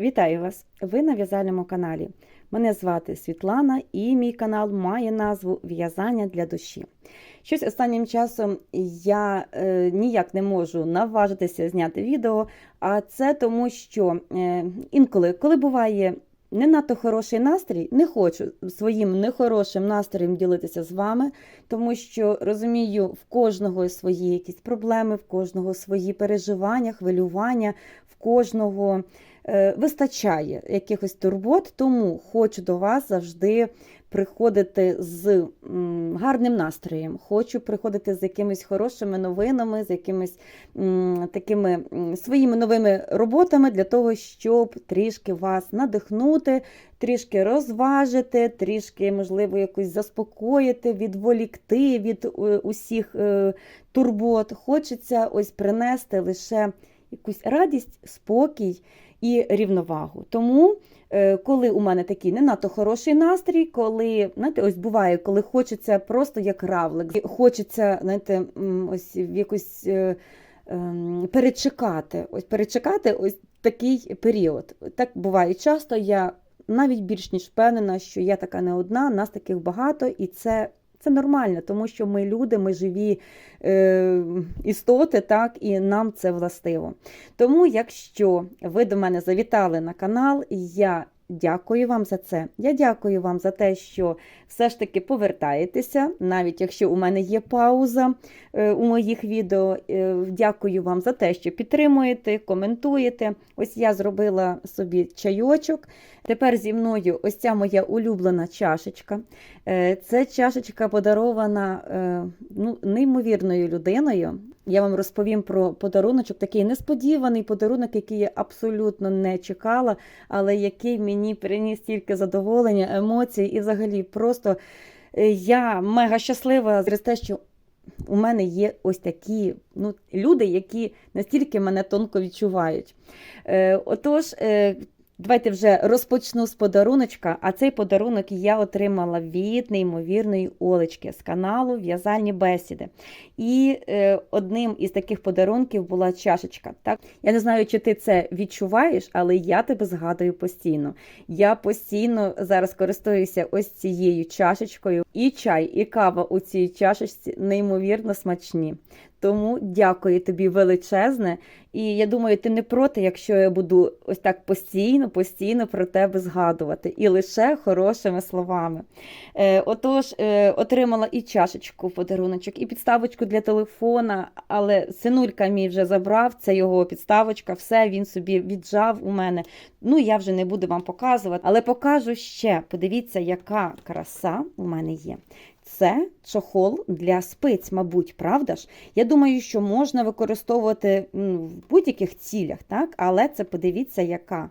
Вітаю вас! Ви на в'язальному каналі. Мене звати Світлана і мій канал має назву В'язання для душі. Щось останнім часом я е, ніяк не можу наважитися зняти відео, а це тому, що е, інколи, коли буває не надто хороший настрій, не хочу своїм нехорошим настроєм ділитися з вами, тому що розумію, в кожного свої якісь проблеми, в кожного свої переживання, хвилювання, в кожного вистачає якихось турбот, тому хочу до вас завжди приходити з гарним настроєм. Хочу приходити з якимись хорошими новинами, з якимись такими своїми новими роботами для того, щоб трішки вас надихнути, трішки розважити, трішки, можливо, якось заспокоїти, відволікти від е, усіх е, турбот. Хочеться ось принести лише якусь радість, спокій і рівновагу. Тому, е, коли у мене такий не надто хороший настрій, коли знаєте, ось буває, коли хочеться просто як равлик, хочеться знаєте, ось в якось е, ем, перечекати, ось перечекати ось такий період. Так буває часто. Я навіть більш ніж впевнена, що я така не одна, нас таких багато, і це. Це нормально, тому що ми люди, ми живі е, істоти, так, і нам це властиво. Тому, якщо ви до мене завітали на канал, я дякую вам за це. Я дякую вам за те, що все ж таки повертаєтеся, навіть якщо у мене є пауза е, у моїх відео. Е, дякую вам за те, що підтримуєте, коментуєте. Ось я зробила собі чайочок. Тепер зі мною ось ця моя улюблена чашечка. Е, Це чашечка подарована ну, неймовірною людиною. Я вам розповім про подаруночок, такий несподіваний подарунок, який я абсолютно не чекала, але який мені приніс тільки задоволення, емоцій і взагалі просто е, я мега щаслива через те, що у мене є ось такі ну, люди, які настільки мене тонко відчувають. Е, Отож, е, Давайте вже розпочну з подаруночка. А цей подарунок я отримала від неймовірної Олечки з каналу В'язальні бесіди. І е, одним із таких подарунків була чашечка. Так? Я не знаю, чи ти це відчуваєш, але я тебе згадую постійно. Я постійно зараз користуюся ось цією чашечкою. І чай, і кава у цій чашечці неймовірно смачні. Тому дякую тобі величезне. І я думаю, ти не проти, якщо я буду ось так постійно, постійно про тебе згадувати і лише хорошими словами. Е, Отож, е, отримала і чашечку подаруночок, і підставочку для телефона, але синулька мій вже забрав, це його підставочка, все він собі віджав у мене. Ну, я вже не буду вам показувати, але покажу ще. Подивіться, яка краса у мене є. Це чохол для спиць, мабуть, правда ж? Я думаю, що можна використовувати в будь-яких цілях, так? але це подивіться, яка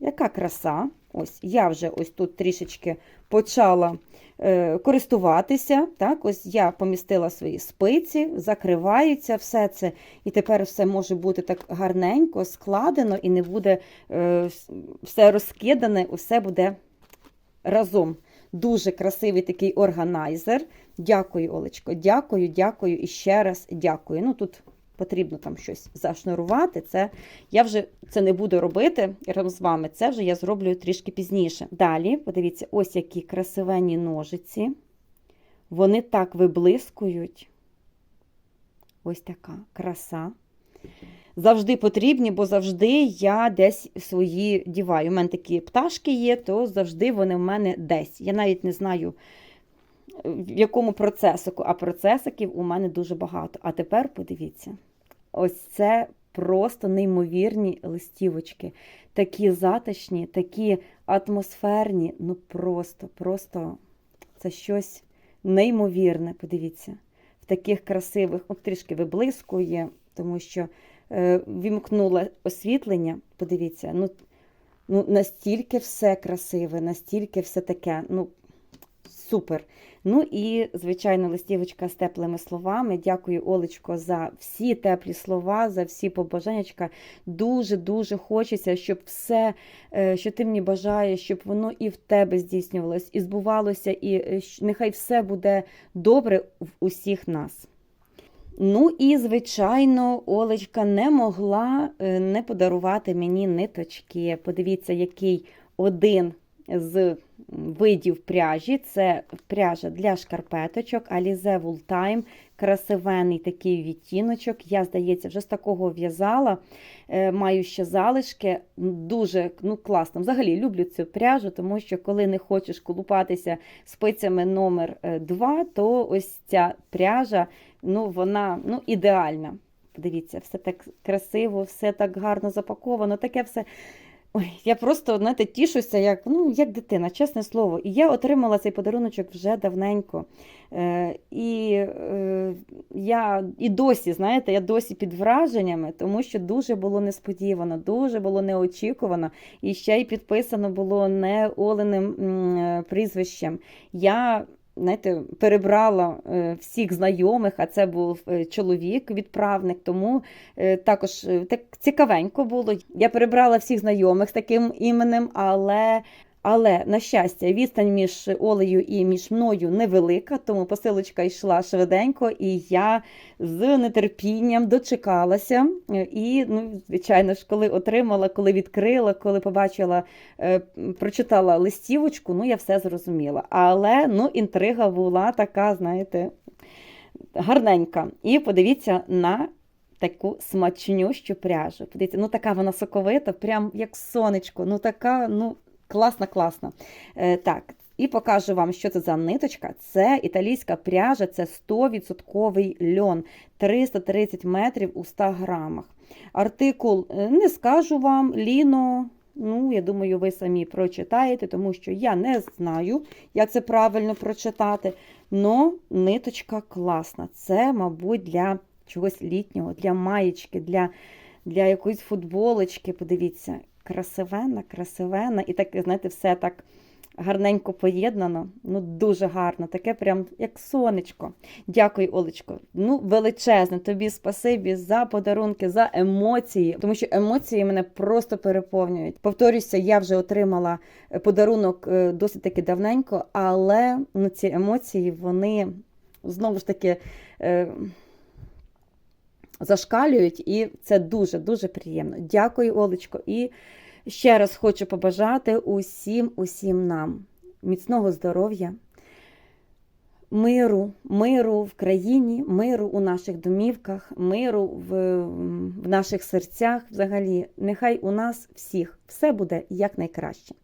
яка краса. Ось Я вже ось тут трішечки почала е, користуватися. Так? Ось Я помістила свої спиці, закриваються все це, і тепер все може бути так гарненько, складено, і не буде е, все розкидане, все буде разом. Дуже красивий такий органайзер. Дякую, Олечко, дякую, дякую і ще раз дякую. Ну тут потрібно там щось зашнурувати. Це я вже це не буду робити разом з вами. Це вже я зроблю трішки пізніше. Далі, подивіться, ось які красивенні ножиці. Вони так виблискують. Ось така краса завжди потрібні, бо завжди я десь свої діваю. У мене такі пташки є, то завжди вони в мене десь. Я навіть не знаю, в якому процесику, а процесиків у мене дуже багато. А тепер подивіться, ось це просто неймовірні листівочки. Такі затишні, такі атмосферні, ну просто, просто це щось неймовірне. Подивіться, в таких красивих, от трішки виблискує, тому що Е, вімкнула освітлення, подивіться, ну, ну настільки все красиве, настільки все таке, ну, супер. Ну і, звичайно, листівочка з теплими словами. Дякую, Олечко, за всі теплі слова, за всі побажаннячка. Дуже-дуже хочеться, щоб все, е, що ти мені бажаєш, щоб воно і в тебе здійснювалось, і збувалося, і е, нехай все буде добре в усіх нас. Ну і, звичайно, Олечка не могла е, не подарувати мені ниточки. Подивіться, який один з видів пряжі. Це пряжа для шкарпеточок, Alize Wool Time, красивенний такий відтіночок. Я, здається, вже з такого в'язала. Е, Маю ще залишки. Дуже ну, класно. Взагалі люблю цю пряжу, тому що коли не хочеш колупатися спицями номер 2, то ось ця пряжа, ну, вона ну, ідеальна. Подивіться, все так красиво, все так гарно запаковано, таке все. Ой, я просто знаєте, тішуся, як ну, як дитина, чесне слово. І я отримала цей подаруночок вже давненько. Е, І е, я і досі, знаєте, я досі під враженнями, тому що дуже було несподівано, дуже було неочікувано. І ще й підписано було не Оленим е, прізвищем. Я знаєте, перебрала е, всіх знайомих, а це був е, чоловік, відправник, тому е, також так цікавенько було. Я перебрала всіх знайомих з таким іменем, але. Але, на щастя, відстань між Олею і між мною невелика, тому посилочка йшла швиденько, і я з нетерпінням дочекалася. І, ну, звичайно ж, коли отримала, коли відкрила, коли побачила, е, прочитала листівочку, ну я все зрозуміла. Але ну, інтрига була така, знаєте, гарненька. І подивіться на таку смачнющу пряжу. Подивіться, ну така вона соковита, прям як сонечко. Ну така, ну, класна, класна. Е, так. І покажу вам, що це за ниточка. Це італійська пряжа, це 100% льон, 330 метрів у 100 грамах. Артикул е, не скажу вам, Ліно. Ну, я думаю, ви самі прочитаєте, тому що я не знаю, як це правильно прочитати. Но ниточка класна. Це, мабуть, для чогось літнього, для маєчки, для, для якоїсь футболочки. Подивіться, красивенна, красивенна. І так, знаєте, все так гарненько поєднано. Ну, дуже гарно, таке прям як сонечко. Дякую, Олечко. Ну, величезне тобі спасибі за подарунки, за емоції, тому що емоції мене просто переповнюють. Повторюся, я вже отримала е, подарунок е, досить таки давненько, але ну, ці емоції, вони знову ж таки. е, Зашкалюють, і це дуже-дуже приємно. Дякую, Олечко. І ще раз хочу побажати усім, усім нам міцного здоров'я, миру, миру в країні, миру у наших домівках, миру в, в наших серцях. Взагалі, нехай у нас всіх все буде якнайкраще.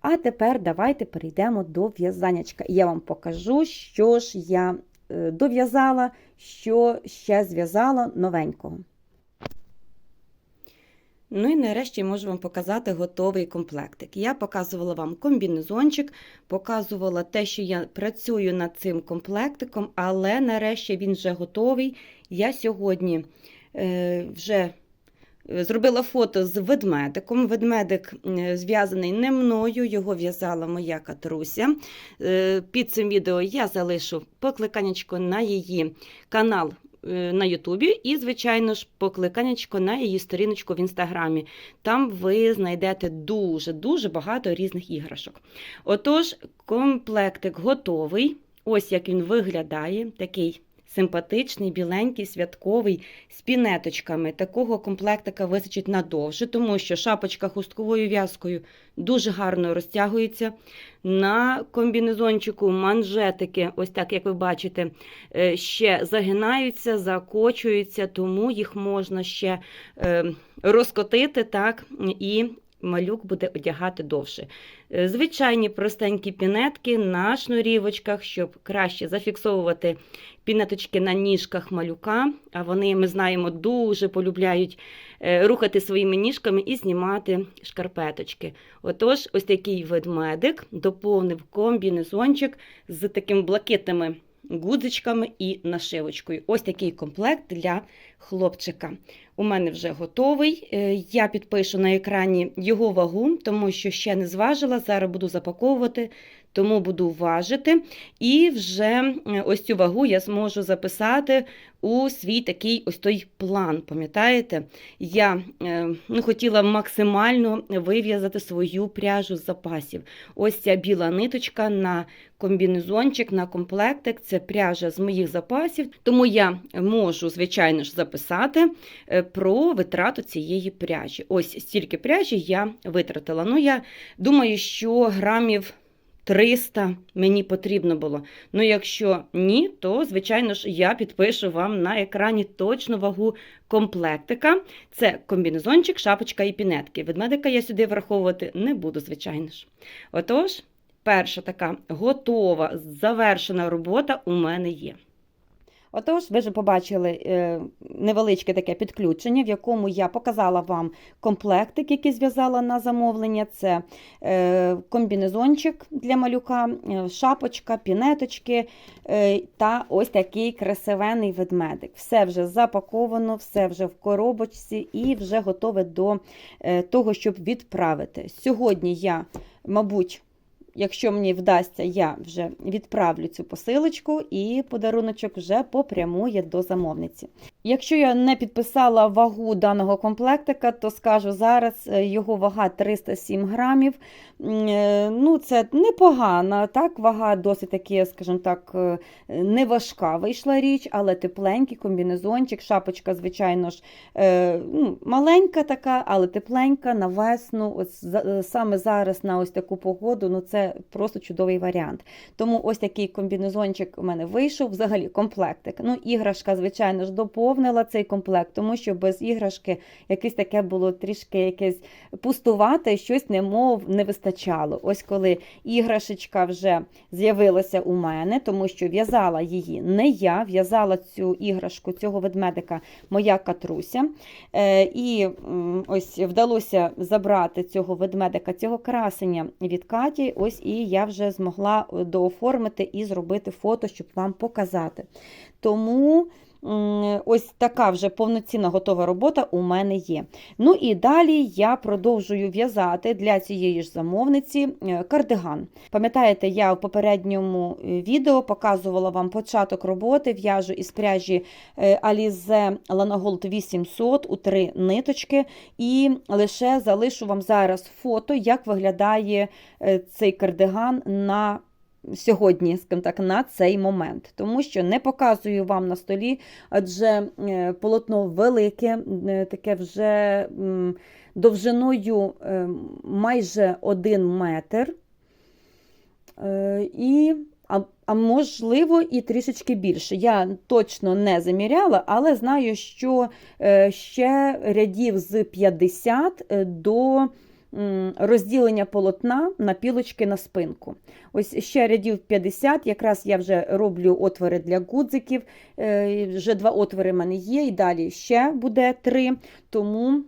А тепер давайте перейдемо до в'язанячка. Я вам покажу, що ж я е, дов'язала, що ще зв'язала новенького. Ну і нарешті можу вам показати готовий комплектик. Я показувала вам комбінезончик, показувала те, що я працюю над цим комплектиком, але нарешті він вже готовий. Я сьогодні е, вже зробила фото з ведмедиком. Ведмедик е, зв'язаний не мною, його в'язала моя катруся. Е, Під цим відео я залишу покликанечко на її канал е, на Ютубі і, звичайно ж, покликанечко на її сторіночку в інстаграмі. Там ви знайдете дуже-дуже багато різних іграшок. Отож, комплектик готовий. Ось як він виглядає, такий симпатичний, біленький, святковий, з пінеточками. Такого комплектика вистачить надовше, тому що шапочка хустковою в'язкою дуже гарно розтягується. На комбінезончику манжетики, ось так, як ви бачите, е, ще загинаються, закочуються, тому їх можна ще е, розкотити так, і малюк буде одягати довше. Е, Звичайні простенькі пінетки на шнурівочках, щоб краще зафіксовувати пінеточки на ніжках малюка. А вони, ми знаємо, дуже полюбляють е, рухати своїми ніжками і знімати шкарпеточки. Отож, ось такий ведмедик доповнив комбінезончик з такими блакитними гудзичками і нашивочкою. Ось такий комплект для хлопчика. У мене вже готовий. Е, Я підпишу на екрані його вагу, тому що ще не зважила. Зараз буду запаковувати, тому буду важити. І вже ось цю вагу я зможу записати у свій такий ось той план. Пам'ятаєте? Я е, ну, хотіла максимально вив'язати свою пряжу з запасів. Ось ця біла ниточка на комбінезончик, на комплектик це пряжа з моїх запасів. Тому я можу, звичайно ж, записати е, про витрату цієї пряжі. Ось стільки пряжі я витратила. Ну, я думаю, що грамів 300 мені потрібно було. Ну, якщо ні, то, звичайно ж, я підпишу вам на екрані точну вагу комплектика. Це комбінезончик, шапочка і пінетки. Ведмедика я сюди враховувати не буду, звичайно ж. Отож, перша така готова, завершена робота у мене є. Отож, ви вже побачили е, невеличке таке підключення, в якому я показала вам комплектик, який зв'язала на замовлення. Це е, комбінезончик для малюка, е, шапочка, пінеточки та ось такий красивений ведмедик. Все вже запаковано, все вже в коробочці і вже готове до того, щоб відправити. Сьогодні я, мабуть, Якщо мені вдасться, я вже відправлю цю посилочку і подаруночок вже попрямує до замовниці. Якщо я не підписала вагу даного комплектика, то скажу зараз е, його вага 307 грамів. Е, Ну, це непогана, так, вага досить таки, скажімо так, е, не важка вийшла річ, але тепленький комбінезончик, шапочка, звичайно ж, ну, маленька така, але тепленька на весну. Ось саме зараз на ось таку погоду, ну це просто чудовий варіант. Тому ось такий комбінезончик у мене вийшов, взагалі комплектик. Ну, іграшка, звичайно ж, доповнила цей комплект, тому що без іграшки якесь таке було трішки якесь пустувате, щось немов не вистачало. Ось коли іграшечка вже з'явилася у мене, тому що в'язала її не я, в'язала цю іграшку, цього ведмедика моя катруся. Е, і ось вдалося забрати цього ведмедика, цього красення від Каті. Ось і я вже змогла дооформити і зробити фото, щоб вам показати. Тому. Ось така вже повноцінна готова робота у мене є. Ну і далі я продовжую в'язати для цієї ж замовниці е, кардиган. Пам'ятаєте, я в попередньому е, відео показувала вам початок роботи, в'яжу із пряжі е, Alize Lanagold 800 у три ниточки, і лише залишу вам зараз фото, як виглядає цей кардиган на сьогодні, скажімо так, на цей момент. Тому що не показую вам на столі, адже е, полотно велике, е, таке вже довжиною е, майже один метр. І, а, а можливо, і трішечки більше. Я точно не заміряла, але знаю, що ще рядів з 50 до розділення полотна на пілочки на спинку. Ось ще рядів 50, якраз я вже роблю отвори для гудзиків. Е, Вже два отвори в мене є, і далі ще буде три, тому,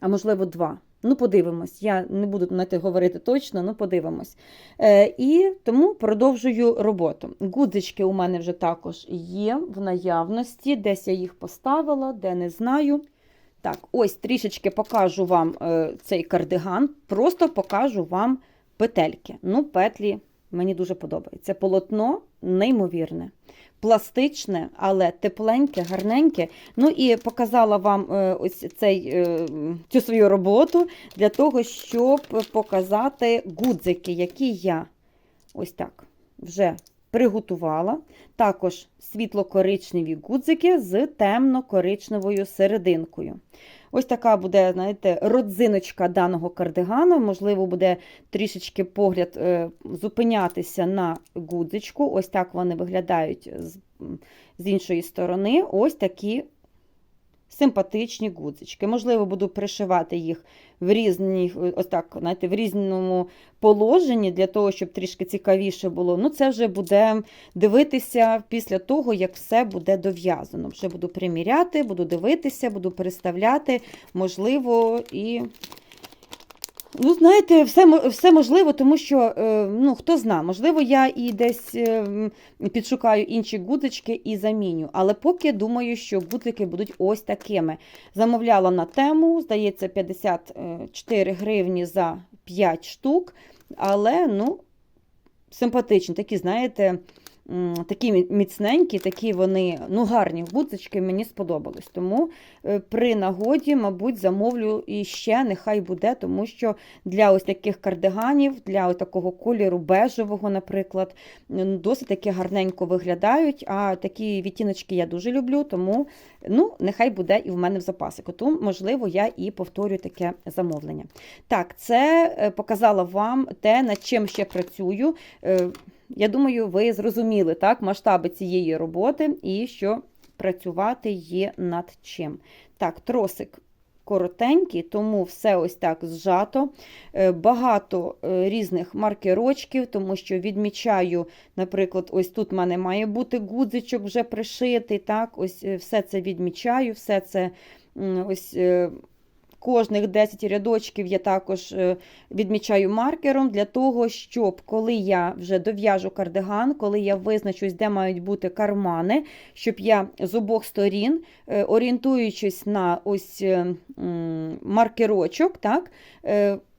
а можливо, два. Ну, подивимось. Я не буду на те говорити точно, ну подивимось. Е, і тому продовжую роботу. Гудзички у мене вже також є в наявності, десь я їх поставила, де не знаю. Так, ось трішечки покажу вам е, цей кардиган, просто покажу вам петельки. Ну, петлі мені дуже подобається. Полотно неймовірне, пластичне, але тепленьке, гарненьке. Ну і показала вам е, ось цей, е, цю свою роботу для того, щоб показати гудзики, які я ось так вже приготувала. Також світло-коричневі гудзики з темно-коричневою серединкою. Ось така буде, знаєте, родзиночка даного кардигану. Можливо, буде трішечки погляд е, зупинятися на гудзичку. Ось так вони виглядають з, з іншої сторони. Ось такі симпатичні гудзички. Можливо, буду пришивати їх в різні, ось так, знаєте, в різному положенні для того, щоб трішки цікавіше було. Ну, це вже буде дивитися після того, як все буде дов'язано. Вже буду приміряти, буду дивитися, буду переставляти, можливо, і Ну, знаєте, все, все можливо, тому що е, ну, хто зна, можливо, я і десь е, підшукаю інші гудзички і заміню. Але поки думаю, що гудзики будуть ось такими. Замовляла на тему, здається, 54 гривні за 5 штук. Але ну, симпатичні, такі, знаєте, такі міцненькі, такі вони ну, гарні гудзички, мені сподобались. Тому е, при нагоді, мабуть, замовлю і ще, нехай буде, тому що для ось таких кардиганів, для ось такого кольору бежевого, наприклад, досить таки гарненько виглядають. А такі відтіночки я дуже люблю, тому ну, нехай буде і в мене в запасику. Тому, можливо, я і повторю таке замовлення. Так, це е, показала вам те, над чим ще працюю. Я думаю, ви зрозуміли так, масштаби цієї роботи і що працювати є над чим. Так, тросик коротенький, тому все ось так зжато. Е, Багато е, різних маркерочків, тому що відмічаю, наприклад, ось тут в мене має бути гудзичок вже пришитий. Так, ось е, все це відмічаю, все це ось. Кожних 10 рядочків я також е, відмічаю маркером для того, щоб коли я вже дов'яжу кардиган, коли я визначусь, де мають бути кармани, щоб я з обох сторін, е, орієнтуючись на ось е, маркерочок, так,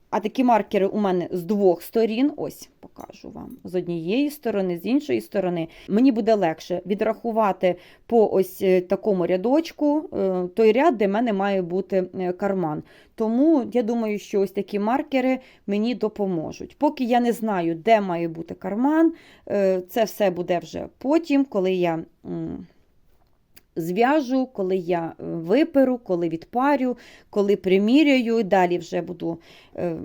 а такі маркери у мене з двох сторін, ось покажу вам, з однієї сторони, з іншої сторони, мені буде легше відрахувати по ось е, такому рядочку е, той ряд, де в мене має бути е, карман. Тому я думаю, що ось такі маркери мені допоможуть. Поки я не знаю, де має бути карман, це все буде вже потім, коли я. Зв'яжу, коли я е, виперу, коли відпарю, коли приміряю, і далі вже буду е,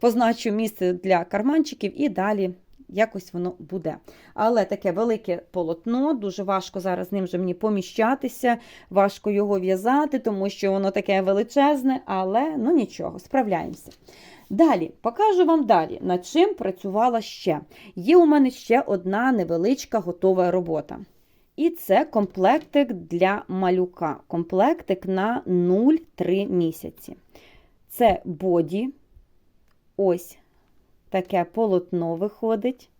позначу місце для карманчиків і далі якось воно буде. Але таке велике полотно, дуже важко зараз з ним вже мені поміщатися, важко його в'язати, тому що воно таке величезне, але ну нічого, справляємося. Далі, покажу вам далі, над чим працювала ще. Є у мене ще одна невеличка готова робота. І це комплектик для малюка. Комплектик на 0,3 місяці. Це боді. Ось таке полотно виходить.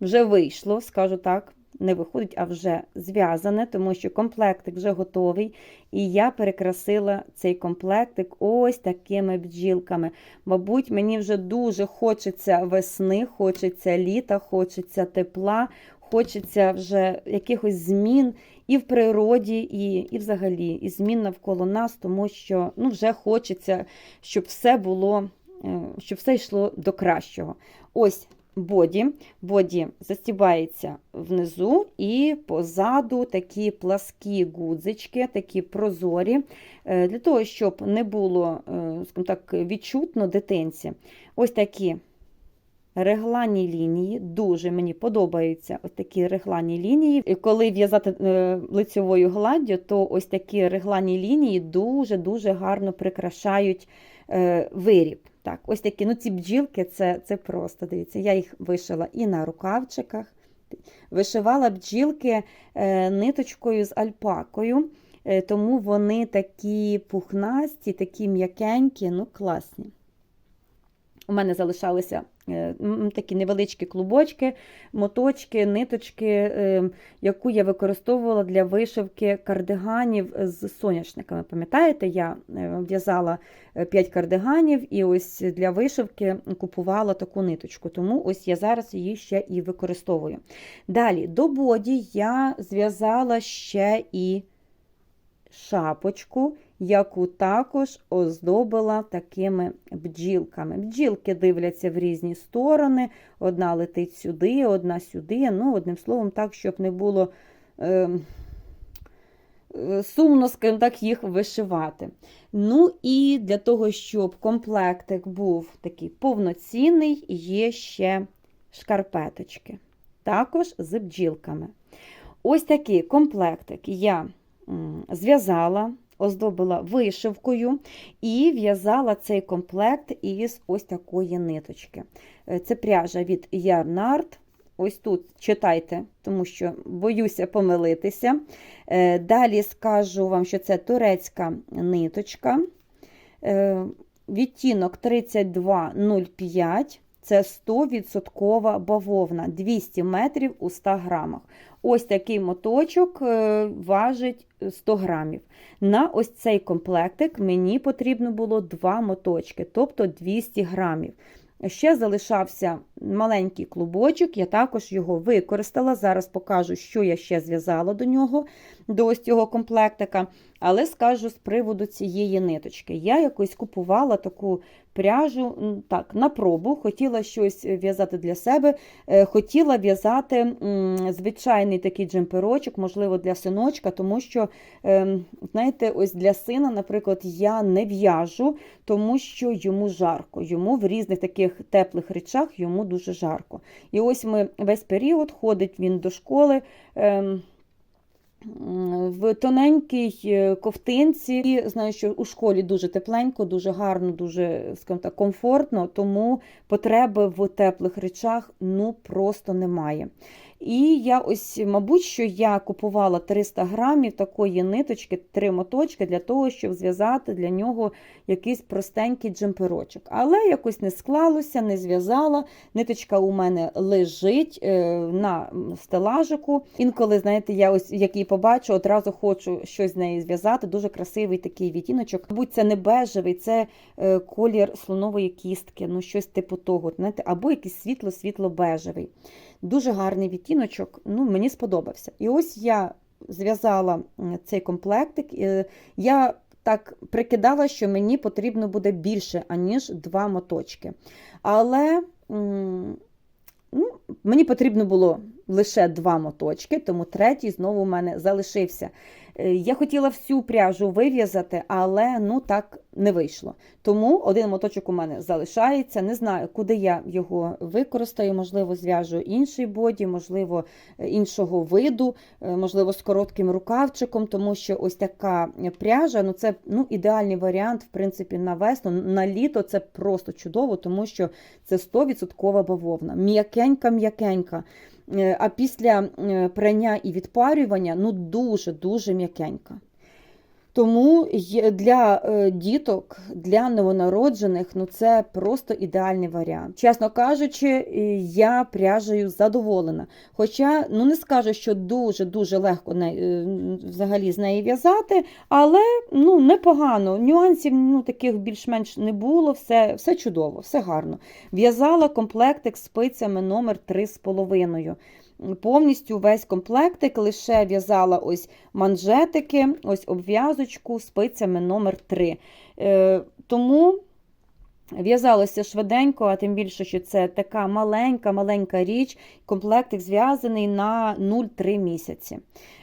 Вже вийшло, скажу так, не виходить, а вже зв'язане, тому що комплектик вже готовий. І я перекрасила цей комплектик ось такими бджілками. Мабуть, мені вже дуже хочеться весни, хочеться літа, хочеться тепла, хочеться вже якихось змін і в природі, і, і взагалі, і змін навколо нас, тому що ну, вже хочеться, щоб все було, е, щоб все йшло до кращого. Ось боді. Боді застібається внизу, і позаду такі пласкі гудзички, такі прозорі, е, для того, щоб не було, е, скажімо так, відчутно дитинці. Ось такі регланні лінії. Дуже мені подобаються ось такі регланні лінії. І коли в'язати е, лицьовою гладдю, то ось такі регланні лінії дуже-дуже гарно прикрашають е, виріб. Так, ось такі, ну ці бджілки, це, це просто, дивіться, я їх вишила і на рукавчиках. Вишивала бджілки е, ниточкою з альпакою, тому вони такі пухнасті, такі м'якенькі, ну класні. У мене залишалися такі невеличкі клубочки, моточки, ниточки, е, яку я використовувала для вишивки кардиганів з соняшниками. Пам'ятаєте, я е, в'язала 5 кардиганів і ось для вишивки купувала таку ниточку, тому ось я зараз її ще і використовую. Далі, до боді я зв'язала ще і шапочку, яку також оздобила такими бджілками. Бджілки дивляться в різні сторони, одна летить сюди, одна сюди. Ну, одним словом, так, щоб не було е, сумно, скажімо так, їх вишивати. Ну і для того, щоб комплектик був такий повноцінний, є ще шкарпеточки, також з бджілками. Ось такий комплектик я зв'язала, оздобила вишивкою і в'язала цей комплект із ось такої ниточки. Е, Це пряжа від Yarnart. Ось тут читайте, тому що боюся помилитися. Е, Далі скажу вам, що це турецька ниточка. Е, відтінок 32,05. Це 100% бавовна, 200 метрів у 100 грамах. Ось такий моточок е, важить 100 грамів. На ось цей комплектик мені потрібно було 2 моточки, тобто 200 грамів. Ще залишався маленький клубочок, я також його використала. Зараз покажу, що я ще зв'язала до нього, до ось цього комплектика. Але скажу з приводу цієї ниточки. Я якось купувала таку пряжу так, на пробу, хотіла щось в'язати для себе, е, хотіла в'язати звичайний такий джемперочок, можливо, для синочка, тому що, ем, знаєте, ось для сина, наприклад, я не в'яжу, тому що йому жарко. Йому в різних таких теплих речах йому дуже жарко. І ось ми весь період ходить він до школи. В тоненькій е, ковтинці. І знаю, що у школі дуже тепленько, дуже гарно, дуже скажімо так, комфортно, тому потреби в теплих речах ну просто немає. І я ось, мабуть, що я купувала 300 грамів такої ниточки, три моточки для того, щоб зв'язати для нього якийсь простенький джемперочок. Але якось не склалося, не зв'язала. Ниточка у мене лежить е, на стелажику. Інколи, знаєте, я ось як її побачу, одразу хочу щось з неї зв'язати. Дуже красивий такий відтіночок. Мабуть, це не бежевий, це е, колір слонової кістки, ну щось типу того. знаєте, Або якийсь світло-світло-бежевий. Дуже гарний відтіночок, ну, мені сподобався. І ось я зв'язала цей комплектик. Я так прикидала, що мені потрібно буде більше, аніж два моточки. Але ну, мені потрібно було лише два моточки, тому третій знову у мене залишився. Е, я хотіла всю пряжу вив'язати, але ну так не вийшло. Тому один моточок у мене залишається. Не знаю, куди я його використаю, можливо, зв'яжу інший боді, можливо, е, іншого виду, е, можливо, з коротким рукавчиком, тому що ось така пряжа ну це ну, ідеальний варіант, в принципі, на весну. На літо це просто чудово, тому що це 100% бавовна. М'якенька-м'якенька. Е, а після е, прання і відпарювання ну дуже-дуже м'якенька. Тому для е, діток, для новонароджених ну це просто ідеальний варіант. Чесно кажучи, я пряжею задоволена. Хоча ну не скажу, що дуже-дуже легко не, взагалі з неї в'язати, але ну непогано. Нюансів ну, таких більш-менш не було, все все чудово, все гарно. В'язала комплектик з спицями номер 3,5 повністю весь комплектик, лише в'язала ось манжетики, ось обв'язочку спицями номер 3 е, Тому в'язалося швиденько, а тим більше, що це така маленька-маленька річ, комплектик зв'язаний на 0,3 місяці.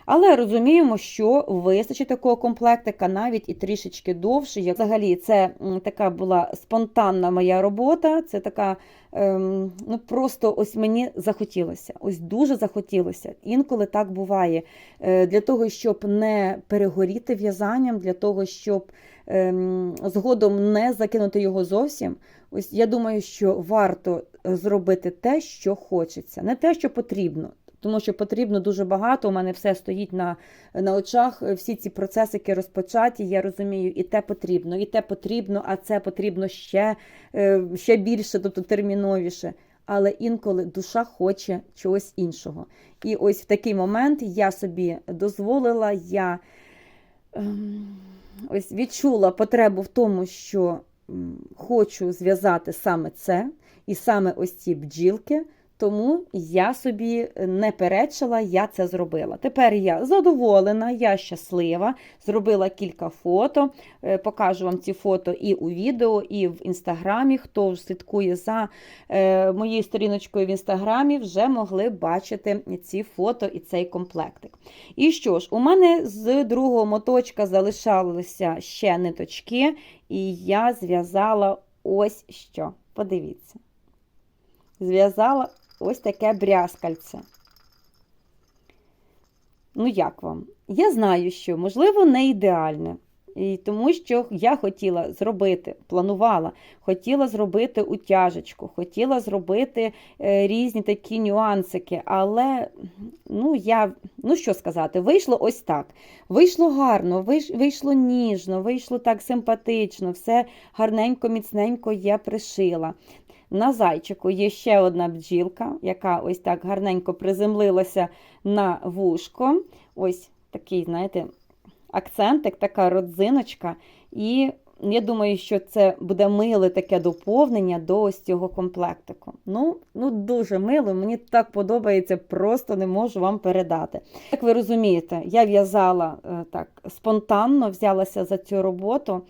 Але розуміємо, що вистачить такого комплектика навіть і трішечки довше. Як взагалі, це така була спонтанна моя робота. Це така, ем, ну просто ось мені захотілося. Ось дуже захотілося. Інколи так буває. Е, Для того, щоб не перегоріти в'язанням, для того, щоб згодом не закинути його зовсім. Ось я думаю, що варто зробити те, що хочеться, не те, що потрібно тому що потрібно дуже багато. У мене все стоїть на на очах. Всі ці процесики розпочаті. Я розумію, і те потрібно, і те потрібно, а це потрібно ще, е, ще більше, тобто терміновіше. Але інколи душа хоче чогось іншого. І ось в такий момент я собі дозволила, я ем, ось відчула потребу в тому, що хочу зв'язати саме це, і саме ось ці бджілки. Тому я собі не перечила, я це зробила. Тепер я задоволена, я щаслива, зробила кілька фото. Е, покажу вам ці фото і у відео, і в інстаграмі. Хто слідкує за е, моєю сторіночкою в інстаграмі, вже могли бачити ці фото і цей комплектик. І що ж, у мене з другого моточка залишалися ще ниточки, і я зв'язала ось що. Подивіться. Зв'язала ось таке брязкальце. Ну, як вам? Я знаю, що, можливо, не ідеальне. І тому що я хотіла зробити, планувала, хотіла зробити утяжечку, хотіла зробити е, різні такі нюансики, але ну, я, ну що сказати, вийшло ось так. Вийшло гарно, вийш- вийшло ніжно, вийшло так симпатично, все гарненько, міцненько я пришила. На зайчику є ще одна бджілка, яка ось так гарненько приземлилася на вушко. Ось такий, знаєте, акцентик, така родзиночка. І я думаю, що це буде миле таке доповнення до ось цього комплектику. Ну, ну дуже мило, мені так подобається, просто не можу вам передати. Як ви розумієте, я в'язала е, так спонтанно, взялася за цю роботу.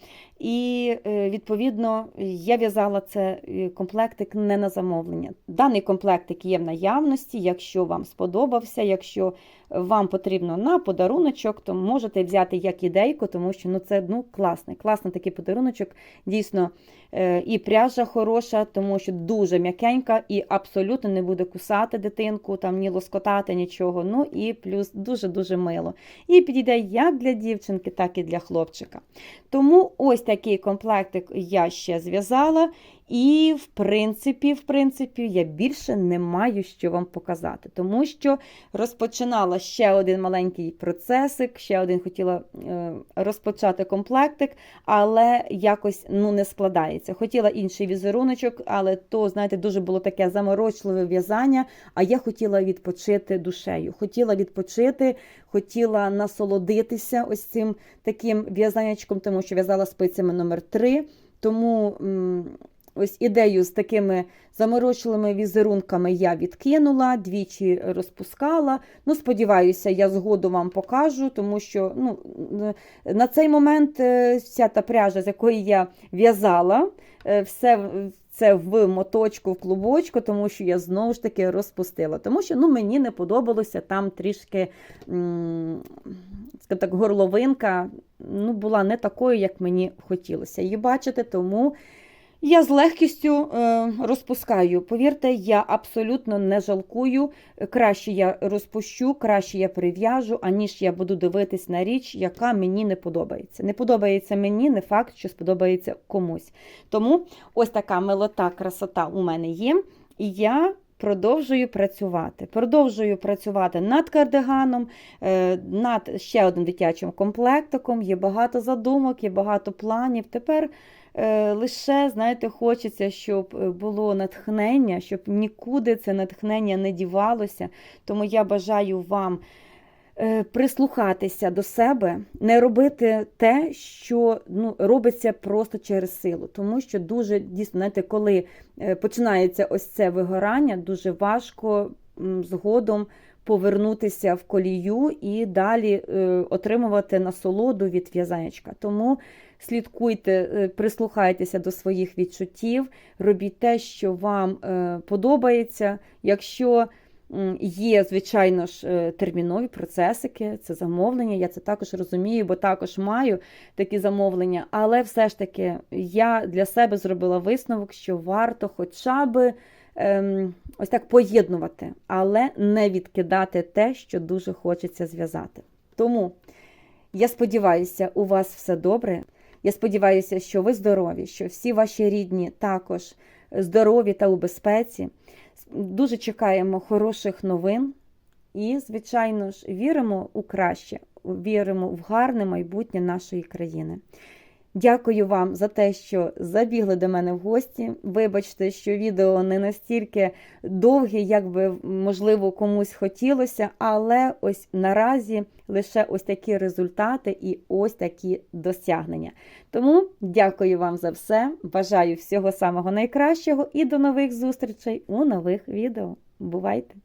І е, відповідно я в'язала це е, комплектик не на замовлення. Даний комплектик є в наявності. Якщо вам сподобався, якщо вам потрібно на подаруночок, то можете взяти як ідейку, тому що ну це ну класний, класний такий подаруночок. Дійсно, е, і пряжа хороша, тому що дуже м'якенька і абсолютно не буде кусати дитинку, там ні лоскотати, нічого. Ну і плюс дуже дуже мило. І підійде як для дівчинки, так і для хлопчика. Тому ось такий комплектик я ще зв'язала. І, в принципі, в принципі, я більше не маю що вам показати, тому що розпочинала ще один маленький процесик, ще один хотіла е, розпочати комплектик, але якось ну, не складається. Хотіла інший візеруночок, але то, знаєте, дуже було таке заморочливе в'язання, а я хотіла відпочити душею. Хотіла відпочити, хотіла насолодитися ось цим таким в'язаннячком, тому що в'язала спицями номер 3 тому ось ідею з такими заморочливими візерунками я відкинула, двічі розпускала. Ну, сподіваюся, я згоду вам покажу, тому що ну, на цей момент е, вся та пряжа, з якої я в'язала, е, все це в моточку, в клубочку, тому що я знову ж таки розпустила. Тому що ну, мені не подобалося там трішки так, горловинка ну, була не такою, як мені хотілося її бачити, тому я з легкістю е, розпускаю. Повірте, я абсолютно не жалкую. Краще я розпущу, краще я прив'яжу, аніж я буду дивитись на річ, яка мені не подобається. Не подобається мені, не факт, що сподобається комусь. Тому ось така милота, красота у мене є. І я продовжую працювати. Продовжую працювати над кардиганом, е, над ще одним дитячим комплектиком. Є багато задумок, є багато планів. Тепер лише, знаєте, хочеться, щоб е, було натхнення, щоб нікуди це натхнення не дівалося. Тому я бажаю вам. е, Прислухатися до себе, не робити те, що ну, робиться просто через силу. Тому що дуже дійсно, знаєте, коли е, починається ось це вигорання, дуже важко згодом повернутися в колію і далі е, отримувати насолоду від в'язанечка. Тому слідкуйте, е, прислухайтеся до своїх відчуттів, робіть те, що вам е, подобається. Якщо є, звичайно ж, е, термінові процесики, це замовлення, я це також розумію, бо також маю такі замовлення, але все ж таки я для себе зробила висновок, що варто хоча б ем, ось так поєднувати, але не відкидати те, що дуже хочеться зв'язати. Тому я сподіваюся, у вас все добре. Я сподіваюся, що ви здорові, що всі ваші рідні також здорові та у безпеці. Дуже чекаємо хороших новин і, звичайно ж, віримо у краще, віримо в гарне майбутнє нашої країни. Дякую вам за те, що забігли до мене в гості. Вибачте, що відео не настільки довге, як би можливо комусь хотілося, але ось наразі лише ось такі результати і ось такі досягнення. Тому дякую вам за все. Бажаю всього самого найкращого і до нових зустрічей у нових відео. Бувайте!